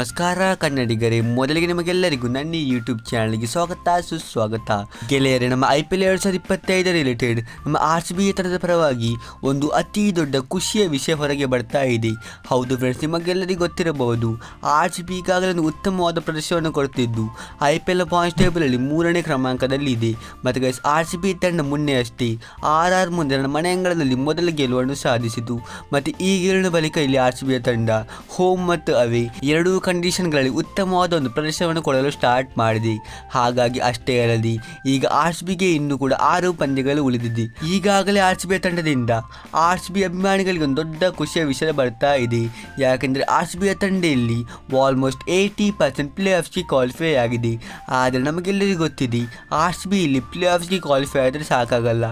ನಮಸ್ಕಾರ, ಕನ್ನಡಿಗರೇ. ಮೊದಲಿಗೆ ನಿಮಗೆಲ್ಲರಿಗೂ ನನ್ನ ಯೂಟ್ಯೂಬ್ ಚಾನಲ್ಗೆ ಸ್ವಾಗತ, ಸುಸ್ವಾಗತ. ಗೆಳೆಯರೇ, ನಮ್ಮ ಐ ಪಿ ಎಲ್ ಎರಡು ಸಾವಿರದ ಇಪ್ಪತ್ತೈದರ ರಿಲೇಟೆಡ್ ನಮ್ಮ ಆರ್ ಸಿ ಬಿ ತಂಡದ ಪರವಾಗಿ ಒಂದು ಅತಿ ದೊಡ್ಡ ಖುಷಿಯ ವಿಷಯ ಹೊರಗೆ ಬರ್ತಾ ಇದೆ. ಹೌದು ಫ್ರೆಂಡ್ಸ್ ನಿಮಗೆಲ್ಲರಿಗೂ ಗೊತ್ತಿರಬಹುದು ಆರ್ ಸಿ ಬಿ ಈಗಾಗಲೇ ಒಂದು ಉತ್ತಮವಾದ ಪ್ರದರ್ಶನವನ್ನು ಕೊಡುತ್ತಿದ್ದು ಐ ಪಿ ಎಲ್ ಪಾಯಿಂಟ್ಸ್ ಟೇಬಲಲ್ಲಿ ಮೂರನೇ ಕ್ರಮಾಂಕದಲ್ಲಿ ಇದೆ ಮತ್ತು ಗೈಸ್ ಆರ್ ಸಿ ಬಿ ತಂಡ ಮೊನ್ನೆ ಅಷ್ಟೇ, ಆರ್ ಆರ್ ಮುಂದೆ ನನ್ನ ಮನೆ ಅಂಗಳದಲ್ಲಿ ಮೊದಲ ಗೆಲುವನ್ನು ಸಾಧಿಸಿತು. ಮತ್ತು ಈ ಗೆಲುವಿನ ಬಳಿಕ ಇಲ್ಲಿ ಆರ್ ಸಿ ಬಿ ತಂಡ ಹೋಮ್ ಮತ್ತು ಅವೇ ಎರಡೂ ಕಂಡೀಷನ್ಗಳಲ್ಲಿ ಉತ್ತಮವಾದ ಒಂದು ಪ್ರದರ್ಶನವನ್ನು ಕೊಡಲು ಸ್ಟಾರ್ಟ್ ಮಾಡಿದೆ. ಹಾಗಾಗಿ ಅಷ್ಟೇ ಅಲ್ಲದೆ, ಈಗ ಆರ್ ಬಿಗೆ ಇನ್ನೂ ಕೂಡ ಆರು ಪಂದ್ಯಗಳು ಉಳಿದಿದೆ. ಈಗಾಗಲೇ ಆರ್ ಸಿ ಬಿ ತಂಡದಿಂದ ಆರ್ ಸಿ ಬಿ ಅಭಿಮಾನಿಗಳಿಗೆ ಒಂದು ದೊಡ್ಡ ಖುಷಿಯ ವಿಷಯ ಬರ್ತಾ ಇದೆ. ಯಾಕೆಂದರೆ ಆರ್ ಸಿ ಬಿಯ ತಂಡದಲ್ಲಿ ಆಲ್ಮೋಸ್ಟ್ ಏಯ್ಟಿ ಪರ್ಸೆಂಟ್ ಪ್ಲೇ ಆಫ್ಸ್ಗೆ ಕ್ವಾಲಿಫೈ ಆಗಿದೆ. ಆದರೆ ನಮಗೆಲ್ಲರಿಗೂ ಗೊತ್ತಿದೆ ಆರ್ ಸಿ ಬಿ ಇಲ್ಲಿ ಪ್ಲೇ ಆಫ್ಸ್ಗೆ ಕ್ವಾಲಿಫೈ ಆದರೆ ಸಾಕಾಗಲ್ಲ.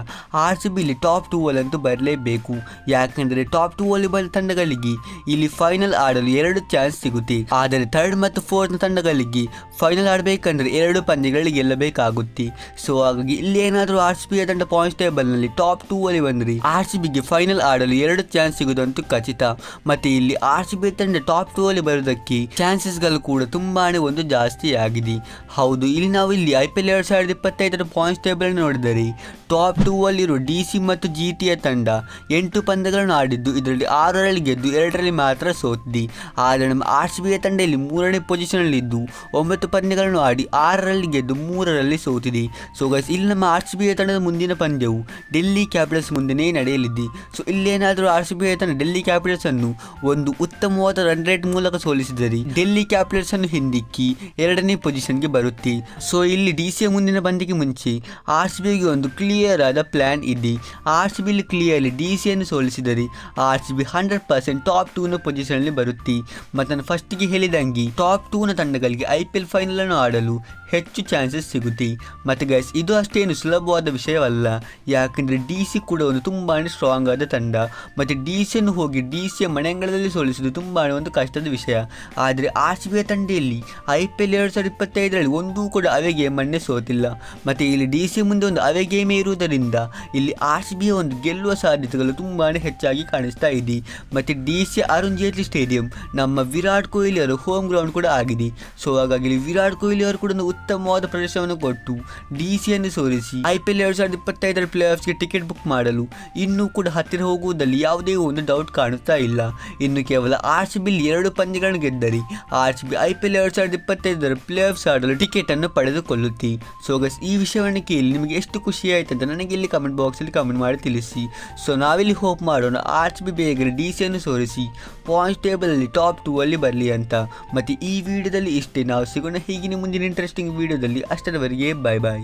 ಆರ್ ಸಿ ಬಿ ಇಲ್ಲಿ ಟಾಪ್ ಟೂ ಅಲ್ಲಂತೂ ಬರಲೇಬೇಕು. ಯಾಕೆಂದರೆ ಟಾಪ್ ಟೂ ಬಂದ ತಂಡಗಳಿಗೆ ಇಲ್ಲಿ ಫೈನಲ್ ಆಡಲು ಎರಡು ಚಾನ್ಸ್ ಸಿಗುತ್ತೆ. ಆದರೆ ಥರ್ಡ್ ಮತ್ತು ಫೋರ್ತ್ ತಂಡಗಳಿಗೆ ಫೈನಲ್ ಆಡಬೇಕಂದ್ರೆ ಎರಡು ಪಂದ್ಯಗಳಿಗೆ ಗೆಲ್ಲಬೇಕಾಗುತ್ತೆ. ಸೊ ಹಾಗಾಗಿ ಇಲ್ಲಿ ಏನಾದರೂ ಆರ್ ಸಿ ಬಿಯ ತಂಡ ಪಾಯಿಂಟ್ಸ್ ಟೇಬಲ್ನಲ್ಲಿ ಟಾಪ್ ಟೂ ಅಲ್ಲಿ ಬಂದರೆ ಆರ್ ಸಿ ಬಿಗೆ ಫೈನಲ್ ಆಡಲು ಎರಡು ಚಾನ್ಸ್ ಸಿಗುವುದಂತೂ ಖಚಿತ. ಮತ್ತೆ ಇಲ್ಲಿ ಆರ್ ಸಿ ಬಿ ತಂಡ ಟಾಪ್ ಟೂ ಅಲ್ಲಿ ಬರೋದಕ್ಕೆ ಚಾನ್ಸಸ್ಗಳು ಕೂಡ ತುಂಬಾನೇ ಒಂದು ಜಾಸ್ತಿ ಆಗಿದೆ. ಹೌದು, ಇಲ್ಲಿ ನಾವು ಇಲ್ಲಿ ಐ ಪಿ ಎಲ್ ಎರಡು ಸಾವಿರದ ಇಪ್ಪತ್ತೈದರ ಪಾಯಿಂಟ್ಸ್ ಟೇಬಲ್ ನೋಡಿದರೆ ಟಾಪ್ ಟೂ ಅಲ್ಲಿರುವ ಡಿ ಸಿ ಮತ್ತು ಜಿ ಟಿಯ ತಂಡ ಎಂಟು ಪಂದ್ಯಗಳನ್ನು ಆಡಿದ್ದು ಇದರಲ್ಲಿ ಆರರಲ್ಲಿ ಗೆದ್ದು ಎರಡರಲ್ಲಿ ಮಾತ್ರ ಸೋತಿದೆ. ಆದರೆ ನಮ್ಮ ಆರ್ ಸಿ ಬಿಯ ತಂಡ ಇಲ್ಲಿ ಮೂರನೇ ಪೊಸಿಷನ್ನಲ್ಲಿದ್ದು ಒಂಬತ್ತು ಪಂದ್ಯಗಳನ್ನು ಆಡಿ ಆರರಲ್ಲಿ ಗೆದ್ದು ಮೂರರಲ್ಲಿ ಸೋತಿದೆ. ಸೊ ಗೈಸ್ ಇಲ್ಲಿ ನಮ್ಮ ಆರ್ ಸಿ ಬಿಯ ತಂಡದ ಮುಂದಿನ ಪಂದ್ಯವು ಡೆಲ್ಲಿ ಕ್ಯಾಪಿಟಲ್ಸ್ ಮುಂದೆನೇ ನಡೆಯಲಿದೆ. ಸೊ ಇಲ್ಲೇನಾದರೂ ಆರ್ ಸಿ ಬಿಯ ತಂಡ ಡೆಲ್ಲಿ ಕ್ಯಾಪಿಟಲ್ಸ್ ಅನ್ನು ಒಂದು ಉತ್ತಮವಾದ ರನ್ ರೇಟ್ ಮೂಲಕ ಸೋಲಿಸಿದರೆ ಡೆಲ್ಲಿ ಕ್ಯಾಪಿಟಲ್ಸ್ ಅನ್ನು ಹಿಂದಿಕ್ಕಿ ಎರಡನೇ ಪೊಸಿಷನ್ಗೆ ಬರುತ್ತೆ. ಸೊ ಇಲ್ಲಿ ಡಿ ಸಿ ಮುಂದಿನ ಪಂದ್ಯಕ್ಕೆ ಮುಂಚೆ ಆರ್ ಸಿ ಬಿಗೆ ಒಂದು ಕ್ಲಿಯರ್ ಆದ ಪ್ಲಾನ್ ಇದೆ. ಆರ್ ಸಿ ಬಿಲಿ ಕ್ಲಿಯರ್ಲಿ ಡಿ ಸಿಯನ್ನು ಸೋಲಿಸಿದರೆ R C B hundred percent top ಟೂನ ಪೊಸಿಷನಲ್ಲಿ ಬರುತ್ತೆ. ಮತ್ತು ನಾನು ಫಸ್ಟಿಗೆ ಹೇಳಿದಂಗೆ ಟಾಪ್ ಟೂನ ತಂಡಗಳಿಗೆ ಐ ಪಿ ಎಲ್ ಫೈನಲ್ ಅನ್ನು ಆಡಲು ಹೆಚ್ಚು ಚಾನ್ಸಸ್ ಸಿಗುತ್ತೆ. ಮತ್ತು ಗೈಸ್ ಇದು ಅಷ್ಟೇನು ಸುಲಭವಾದ ವಿಷಯವಲ್ಲ. ಯಾಕೆಂದರೆ ಡಿ ಸಿ ಕೂಡ ಒಂದು ತುಂಬಾ ಸ್ಟ್ರಾಂಗ್ ಆದ ತಂಡ. ಮತ್ತು ಡಿ ಸಿಯನ್ನು ಹೋಗಿ ಡಿ ಸಿಯ ಮನೆಗಳಲ್ಲಿ ಸೋಲಿಸೋದು ತುಂಬಾ ಒಂದು ಕಷ್ಟದ ವಿಷಯ. ಆದರೆ ಆರ್ ಸಿ ಬಿ ತಂಡೆಯಲ್ಲಿ ಐ ಪಿ ಎಲ್ ಎರಡು ಸಾವಿರದ ಇಪ್ಪತ್ತೈದರಲ್ಲಿ ಒಂದೂ ಕೂಡ ಅವೇ ಮಣ್ಣೆ ಸೋತಿಲ್ಲ. ಮತ್ತು ಇಲ್ಲಿ ಡಿ ಸಿ ಮುಂದೆ ಒಂದು ಅವೇ ಗೇಮೇ ಇರುವುದರಿಂದ ಇಲ್ಲಿ ಆರ್ ಸಿ ಬಿಯ ಒಂದು ಗೆಲ್ಲುವ ಸಾಧ್ಯತೆಗಳು ತುಂಬಾ ಹೆಚ್ಚಾಗಿ ಕಾಣಿಸ್ತಾ ಇದೆ. ಮತ್ತು D C Arun Jaitley stadium ನಮ್ಮ ವಿರಾಟ್ ಕೊಹ್ಲಿ ಅವರ ಹೋಮ್ ಗ್ರೌಂಡ್ ಕೂಡ ಆಗಿದೆ. ಸೊ ಹಾಗಾಗಿ ವಿರಾಟ್ ಕೊಹ್ಲಿ ಅವರು ಕೂಡ ಉತ್ತಮವಾದ ಪ್ರದರ್ಶನವನ್ನು ಕೊಟ್ಟು ಡಿ ಸಿಯನ್ನು ಸೋಲಿಸಿ ಐ ಪಿ ಎಲ್ ಎರಡು ಸಾವಿರದ ಇಪ್ಪತ್ತೈದರ ಪ್ಲೇ ಟಿಕೆಟ್ ಬುಕ್ ಮಾಡಲು ಇನ್ನೂ ಕೂಡ ಹತ್ತಿರ ಹೋಗುವುದರಲ್ಲಿ ಯಾವುದೇ ಒಂದು ಡೌಟ್ ಕಾಣುತ್ತಾ ಇಲ್ಲ. ಇನ್ನು ಕೇವಲ ಆರ್ ಸಿ ಬಿಲ್ ಎರಡು ಪಂದ್ಯಗಳನ್ನು ಗೆದ್ದರೆ R C B I P L ಎರಡು ಸಾವಿರದ ಇಪ್ಪತ್ತೈದರ ಪ್ಲೇ ಆಫ್ಸ್ ಆಡಲು ಟಿಕೆಟ್ ಅನ್ನು ಪಡೆದುಕೊಳ್ಳುತ್ತೆ. ಸೊ ಗಸ್ ಈ ವಿಷಯವನ್ನು ಕೇಳಿ ನಿಮಗೆ ಎಷ್ಟು ಖುಷಿ ಆಯಿತು ಅಂತ ನನಗೆ ಇಲ್ಲಿ ಕಮೆಂಟ್ ಬಾಕ್ಸಲ್ಲಿ ಕಮೆಂಟ್ ಮಾಡಿ ತಿಳಿಸಿ. ಸೊ ನಾವಿಲ್ಲಿ ಹೋಪ್ ಮಾಡೋಣ ಆರ್ ಸಿ ಬಿ ಬೇಗನೆ ಡಿ ಸಿಯನ್ನು ಸೋರಿಸಿ ಪಾಯಿಂಟ್ ಟೇಬಲಲ್ಲಿ ಟಾಪ್ ಟೂ ಅಲ್ಲಿ ಬರಲಿ ಅಂತ. ಮತ್ತು ಈ ವಿಡಿಯೋದಲ್ಲಿ ಇಷ್ಟೇ. ನಾವು ಸಿಗೋಣ ಹೀಗಿನ ಮುಂದಿನ ಇಂಟ್ರೆಸ್ಟಿಂಗ್ ವಿಡಿಯೋದಲ್ಲಿ ಅಷ್ಟರವರೆಗೆ ಬಾಯ್ ಬಾಯ್